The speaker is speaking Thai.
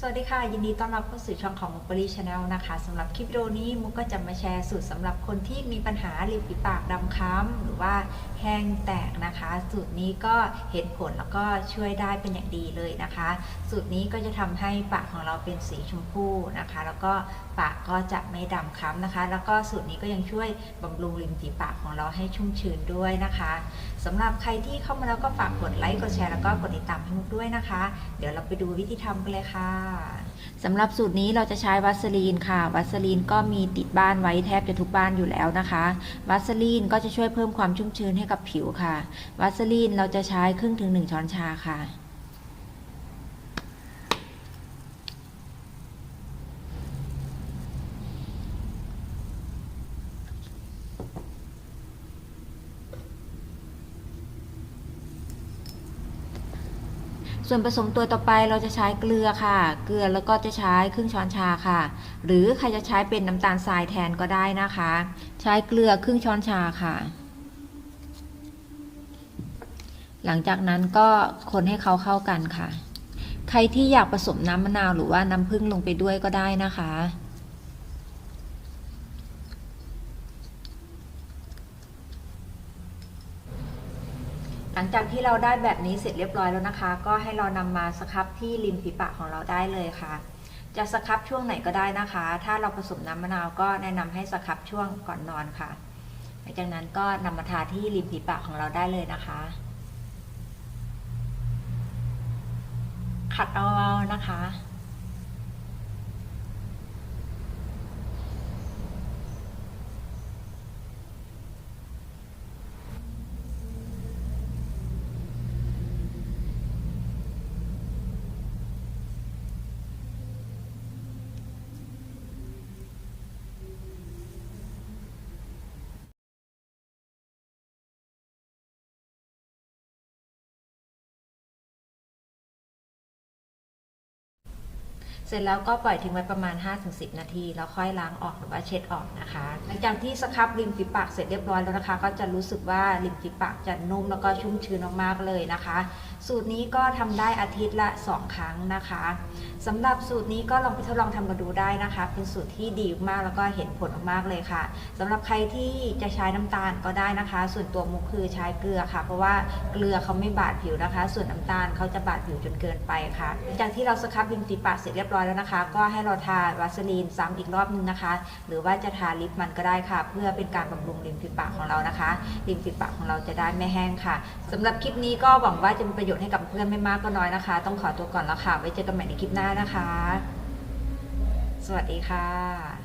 สวัสดีค่ะ ยินดีต้อนรับเข้าสู่ช่องของมุกบรีชาแนลนะคะสำหรับคลิปวิดีโอนี้มุกก็จะมาแชร์สูตรสำหรับคนที่มีปัญหาริมฝีปากดำคล้ำหรือว่าแห้งแตกนะคะ สูตรนี้ก็เห็นผลแล้วก็ช่วยได้เป็นอย่างดีเลยนะคะ สูตรนี้ก็จะทำให้ปากของเราเป็นสีชมพูนะคะ แล้วก็ปากก็จะไม่ดำคล้ำนะคะ แล้วก็สูตรนี้ก็ยังช่วยบำรุงริมฝีปากของเราให้ชุ่มชื้นด้วยนะคะสำหรับใครที่เข้ามาแล้วก็ฝากกดไลค์กดแชร์แล้วก็กดติดตามให้มุกด้วยนะคะ เดี๋ยวเราไปดูวิธีทำกันเลยค่ะสำหรับสูตรนี้เราจะใช้วัสลีนค่ะ วัสลีนก็มีติดบ้านไว้แทบจะทุกบ้านอยู่แล้วนะคะ วัสลีนก็จะช่วยเพิ่มความชุ่มชื้นให้กับผิวค่ะ วัสลีนเราจะใช้ครึ่งถึง1ช้อนชาค่ะ ส่วนผสมตัวต่อไปเราจะใช้เกลือค่ะ เกลือแล้วก็จะใช้ครึ่งช้อนชาค่ะ หรือใครจะใช้เป็นน้ำตาลทรายแทนก็ได้นะคะ ใช้เกลือครึ่งช้อนชาค่ะ หลังจากนั้นก็คนให้เขาเข้ากันค่ะ ใครที่อยากผสมน้ำมะนาวหรือว่าน้ำผึ้งลงไปด้วยก็ได้นะคะ ลังจากที่เราได้แบบนี้เสร็จเรียบร้อยแล้วนะคะ ก็ให้เรานำมาสครับที่ริมฝีปากของเราได้เลยค่ะ จะสครับช่วงไหนก็ได้นะคะ ถ้าเราผสมน้ำมะนาวก็แนะนำให้สครับช่วงก่อนนอนค่ะ หลังจากนั้นก็นำมาทาที่ริมฝีปากของเราได้เลยนะคะ ขัดเอาๆนะคะ เสร็จแล้วก็ปล่อยทิ้งไว้ประมาณ 5-10 นาที แล้วค่อยล้างออกหรือว่าเช็ดออกนะคะ หลังจากที่สครับริมฝีปากเสร็จเรียบร้อยแล้วนะคะ ก็จะรู้สึกว่าริมฝีปากจะนุ่มแล้วก็ชุ่มชื้นมากๆเลยนะคะ สูตรนี้ก็ทำได้อาทิตย์ละ 2 ครั้งนะคะสำหรับสูตรนี้ก็ลองไปทดลองทำกันดูได้นะคะ เป็นสูตรที่ดีมากแล้วก็เห็นผลมากๆเลยค่ะสำหรับใครที่จะใช้น้ำตาลก็ได้นะคะ ส่วนตัวมุกคือใช้เกลือค่ะ เพราะว่าเกลือเขาไม่บาดผิวนะคะ ส่วนน้ำตาลเขาจะบาดผิวจนเกินไปค่ะหลังจากที่เราสครับริมฝีปากเสร็จเรียบร้อยร้อยแล้วนะคะ ก็ให้เราทาวัสลีนซ้ำอีกรอบนึงนะคะ หรือว่าจะทาลิปมันก็ได้ค่ะ เพื่อเป็นการบำรุงริมฝีปากของเรานะคะ ริมฝีปากของเราจะได้ไม่แห้งค่ะสำหรับคลิปนี้ก็หวังว่าจะมีประโยชน์ให้กับเพื่อนไม่มากก็น้อยนะคะ ต้องขอตัวก่อนแล้วค่ะ ไว้เจอกันใหม่ในคลิปหน้านะคะ สวัสดีค่ะ